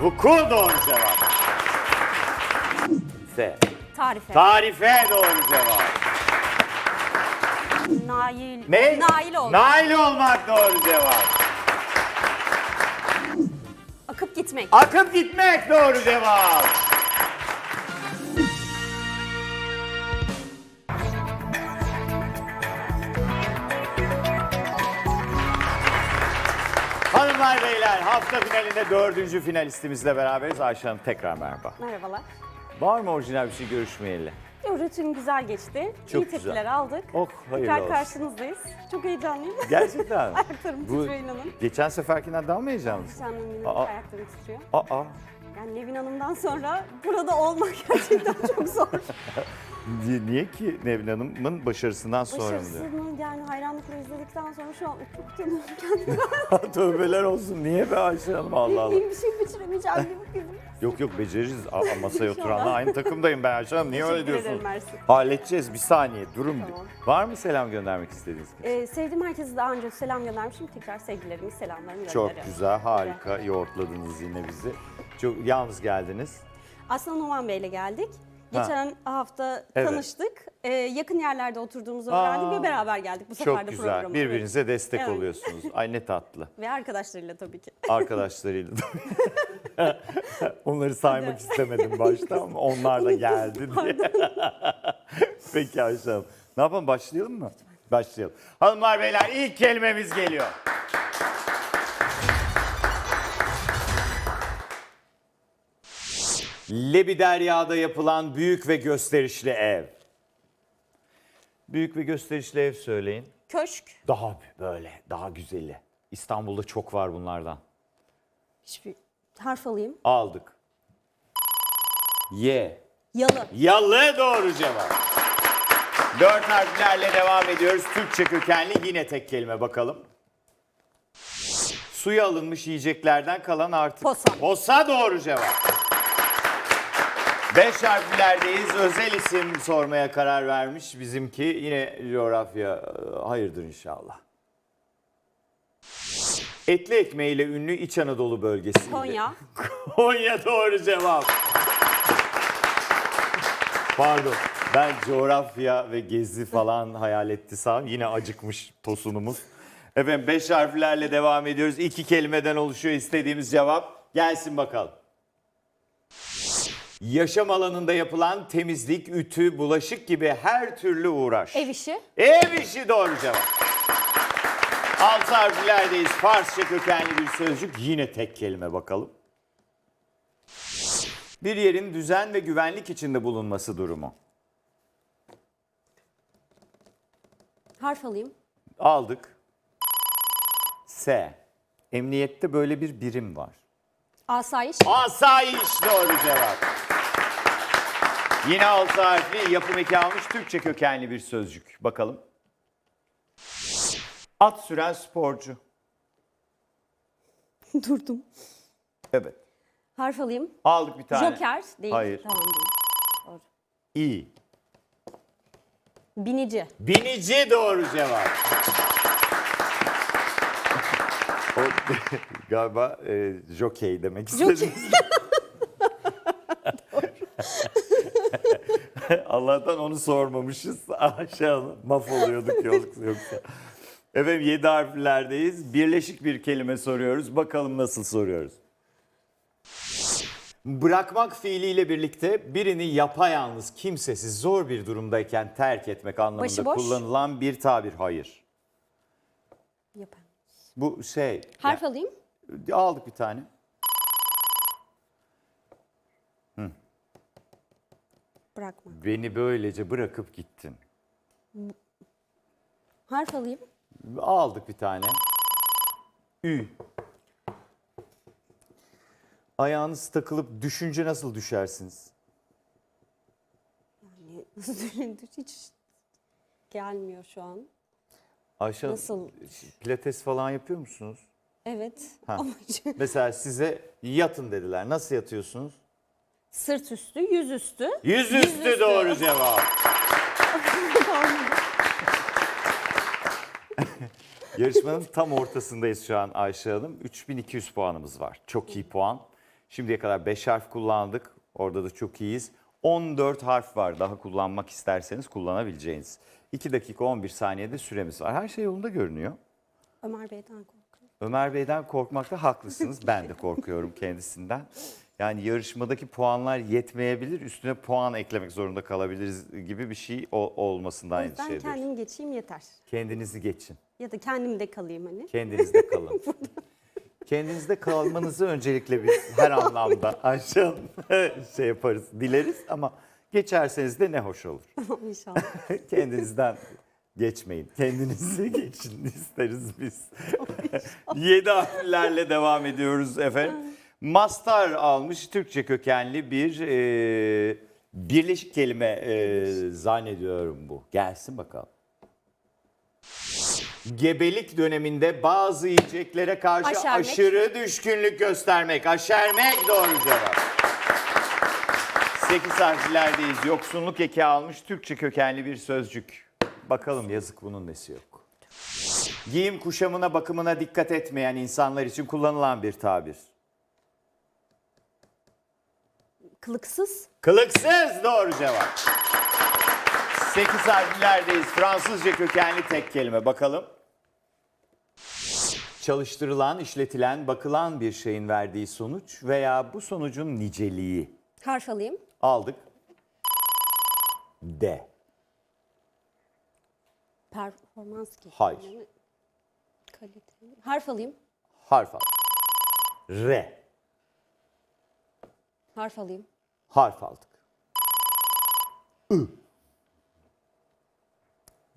Vuku doğru cevap. S. Tarife. Tarife doğru cevap. Nail. Ne? Nail ol. Nail olmak doğru cevap. Akıp gitmek. Akıp gitmek doğru cevap. Hanımlar beyler hafta finalinde dördüncü finalistimizle beraberiz. Ayşe Hanım tekrar merhaba. Merhabalar. Var mı orijinal bir şey görüşmeyeli? Yo, Rutin güzel geçti. Çok İyi güzel. tepkiler aldık. Oh, hayırlı Tekrar olsun. karşınızdayız. Çok heyecanlıyım. Gerçekten? Ayaklarım Bu titriyor inanın. geçen seferkinden daha mı heyecanlısın? Canım Aa. ayaklarım titriyor. Aa, Yani Nevin Hanım'dan sonra burada olmak gerçekten çok zor. niye, ki Nevin Hanım'ın başarısından sonra mı diyor? Başarısını yani hayranlıkla izledikten sonra şu an çok utanıyorum kendime. Tövbeler olsun. Niye be Ayşe Hanım Allah Allah. Bir şey bitiremeyeceğim gibi kızım. Yok yok beceririz. A- a- Masaya oturanla aynı takımdayım ben Ayşe Hanım. Niye öyle Teşekkür diyorsunuz? ederim. Halledeceğiz bir saniye durun. Tamam. Var mı selam göndermek istediğiniz? Ee, sevdiğim herkese daha önce selam göndermişim. Tekrar sevgilerimi, selamlarımı Çok gönderiyorum. güzel harika yoğurtladınız yine bizi. Çok yalnız geldiniz. Aslan Numan Bey'le geldik. Geçen hafta Evet. tanıştık. Ee, yakın yerlerde oturduğumuzu öğrendik ve beraber geldik bu sefer Çok de güzel. programa. Birbirinize destek Evet. oluyorsunuz. Ay ne tatlı. Ve arkadaşlarıyla tabii ki. Arkadaşlarıyla da. Onları saymak istemedim başta ama onlar da geldi diye. Peki Ayşe Hanım. Ne yapalım başlayalım mı? Başlayalım. Hanımlar beyler ilk kelimemiz geliyor. Lebiderya'da yapılan büyük ve gösterişli ev. Büyük ve gösterişli ev söyleyin. Köşk. Daha böyle, daha güzeli. İstanbul'da çok var bunlardan. Hiçbir harf alayım. Aldık. Y. Yalı. Yalı doğru cevap. Dört harflerle devam ediyoruz. Türkçe kökenli yine tek kelime bakalım. Suya alınmış yiyeceklerden kalan artık. Posa. Posa doğru cevap. Beş harflerdeyiz. Özel isim sormaya karar vermiş bizimki. Yine coğrafya e, hayırdır inşallah. Etli ekmeğiyle ünlü İç Anadolu bölgesi. Konya. Konya doğru cevap. Pardon. Ben coğrafya ve gezi falan hayal ettiysem yine acıkmış tosunumuz. Efendim beş harflerle devam ediyoruz. İki kelimeden oluşuyor istediğimiz cevap. Gelsin bakalım. Yaşam alanında yapılan temizlik, ütü, bulaşık gibi her türlü uğraş. Ev işi. Ev işi doğru cevap. Altı harflerdeyiz. Farsça kökenli bir sözcük. Yine tek kelime bakalım. Bir yerin düzen ve güvenlik içinde bulunması durumu. Harf alayım. Aldık. S. Emniyette böyle bir birim var. Asayiş. Asayiş doğru cevap. Yine altı harfli yapım eki almış Türkçe kökenli bir sözcük. Bakalım. At süren sporcu. Durdum. Evet. Harf alayım. Aldık bir tane. Joker değil. Hayır. Tamam değil. Doğru. İ. Binici. Binici doğru cevap. o galiba e, jockey demek istedim. Joker. Allah'tan onu sormamışız. Aşağı mahvoluyorduk yok, yoksa. Efendim 7 harflerdeyiz. Birleşik bir kelime soruyoruz. Bakalım nasıl soruyoruz. Bırakmak fiiliyle birlikte birini yapayalnız, kimsesiz, zor bir durumdayken terk etmek anlamında Başıboş. kullanılan bir tabir. Hayır. Yapayım. Bu şey. Harf alayım. aldık bir tane. Bırakma. Beni böylece bırakıp gittin. Harf alayım. Aldık bir tane. Ü. Ayağınız takılıp düşünce nasıl düşersiniz? Düşündü? Hiç gelmiyor şu an. Ayşe Nasıl? pilates falan yapıyor musunuz? Evet. Ha. Ama Mesela size yatın dediler. Nasıl yatıyorsunuz? Sırt üstü, yüz üstü. Yüzüstü doğru cevap. Yarışmanın tam ortasındayız şu an Ayşe Hanım. 3200 puanımız var. Çok iyi puan. Şimdiye kadar 5 harf kullandık. Orada da çok iyiyiz. 14 harf var daha kullanmak isterseniz kullanabileceğiniz. 2 dakika 11 saniyede süremiz var. Her şey yolunda görünüyor. Ömer Bey'den korkuyorum. Ömer Bey'den korkmakta haklısınız. Ben de korkuyorum kendisinden. Yani yarışmadaki puanlar yetmeyebilir, üstüne puan eklemek zorunda kalabiliriz gibi bir şey o- olmasından endişe ediyorum. kendim geçeyim yeter. Kendinizi geçin. Ya da kendim de kalayım hani. Kendinizde kalın. Kendinizde kalmanızı öncelikle biz her anlamda Ayşe Hanım şey yaparız, dileriz ama geçerseniz de ne hoş olur. Tamam inşallah. Kendinizden geçmeyin. Kendinizi geçin isteriz biz. Yedi harflerle devam ediyoruz efendim. Mastar almış Türkçe kökenli bir e, birleşik kelime e, zannediyorum bu. Gelsin bakalım. Gebelik döneminde bazı yiyeceklere karşı Aşermek. aşırı düşkünlük göstermek. Aşermek doğru cevap. 8 harflerdeyiz. Yoksunluk eki almış Türkçe kökenli bir sözcük. Bakalım yazık bunun nesi yok. Giyim kuşamına bakımına dikkat etmeyen insanlar için kullanılan bir tabir. Kılıksız. Kılıksız doğru cevap. 8 harflerdeyiz. Fransızca kökenli tek kelime. Bakalım. Çalıştırılan, işletilen, bakılan bir şeyin verdiği sonuç veya bu sonucun niceliği. Harf alayım. Aldık. D. Performans geçti. Hayır. Kalite. Harf alayım. Harf al. R. Harf alayım. Harf aldık. I.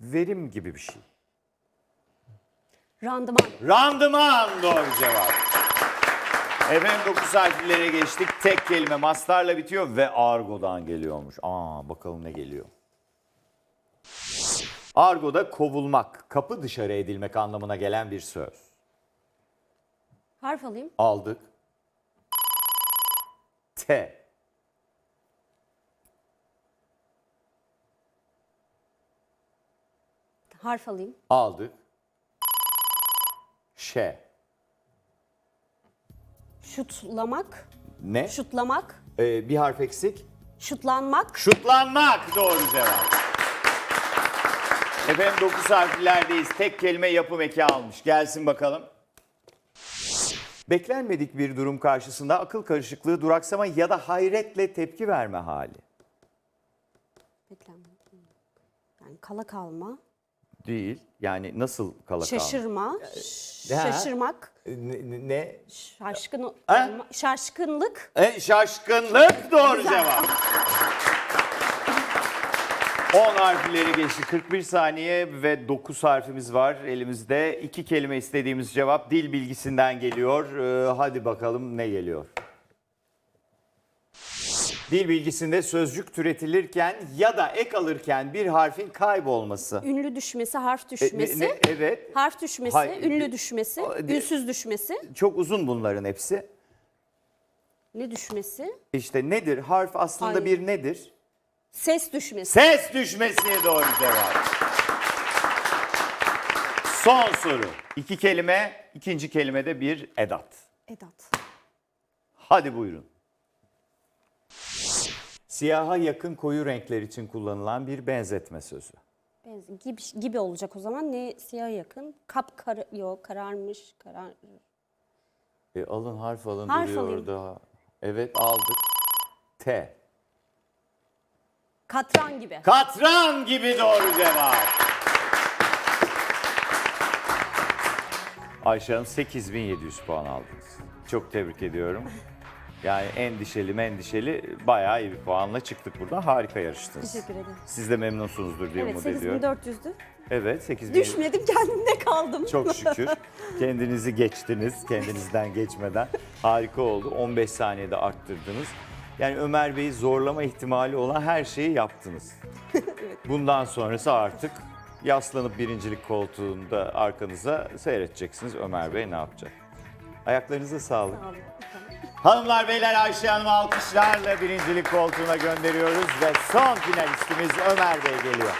Verim gibi bir şey. Randıman. Randıman doğru cevap. Efendim 9 harflere geçtik. Tek kelime mastarla bitiyor ve argodan geliyormuş. Aa bakalım ne geliyor. Argoda kovulmak, kapı dışarı edilmek anlamına gelen bir söz. Harf alayım. Aldık. T. Harf alayım. Aldık. Ş. Şutlamak. Ne? Şutlamak. Ee, bir harf eksik. Şutlanmak. Şutlanmak doğru cevap. Efendim 9 harflerdeyiz. Tek kelime yapım eki almış. Gelsin bakalım. Beklenmedik bir durum karşısında akıl karışıklığı, duraksama ya da hayretle tepki verme hali. Beklenmedim. Yani kala kalma. Değil. Yani nasıl kala kalma? Şaşırma. Ha. Şaşırmak. Ne? ne? Şaşkın Ha? olma- şaşkınlık. E, şaşkınlık doğru cevap. 10 harfleri geçti. 41 saniye ve 9 harfimiz var elimizde. İki kelime istediğimiz cevap dil bilgisinden geliyor. Ee, hadi bakalım ne geliyor? Dil bilgisinde sözcük türetilirken ya da ek alırken bir harfin kaybolması. Ünlü düşmesi, harf E, ne- düşmesi. ne- evet. Harf düşmesi, Hayır, ünlü düşmesi, de- ünsüz düşmesi. Çok uzun bunların hepsi. Ne düşmesi? İşte nedir? Harf aslında Ay. bir nedir? Ses düşmesi. Ses düşmesi doğru cevap. Son soru. İki kelime, ikinci kelimede bir edat. Edat. Hadi buyurun. Siyaha yakın koyu renkler için kullanılan bir benzetme sözü. Benzi- gibi, gibi olacak o zaman. Ne siyah yakın? Kap kar yok kararmış. Karar. E, alın harf alın Harf duruyor alayım. orada. Evet aldık. T. Katran gibi. Katran gibi doğru cevap. Ayşe Hanım 8700 puan aldınız. Çok tebrik ediyorum. Yani endişeli endişeli bayağı iyi bir puanla çıktık buradan. Harika yarıştınız. Teşekkür ederim. Siz de memnunsunuzdur diye Evet umut ediyorum. 8400'dü. Evet 8000. Düşmedim kendimde kaldım. Çok şükür. Kendinizi geçtiniz. Kendinizden geçmeden. Harika oldu. 15 saniyede arttırdınız. Yani Ömer Bey'i zorlama ihtimali olan her şeyi yaptınız. Bundan sonrası artık yaslanıp birincilik koltuğunda arkanıza seyredeceksiniz Ömer Bey ne yapacak. Ayaklarınıza sağlık. Sağ olun. Hanımlar beyler Ayşe Hanım'ı alkışlarla birincilik koltuğuna gönderiyoruz ve son finalistimiz Ömer Bey geliyor.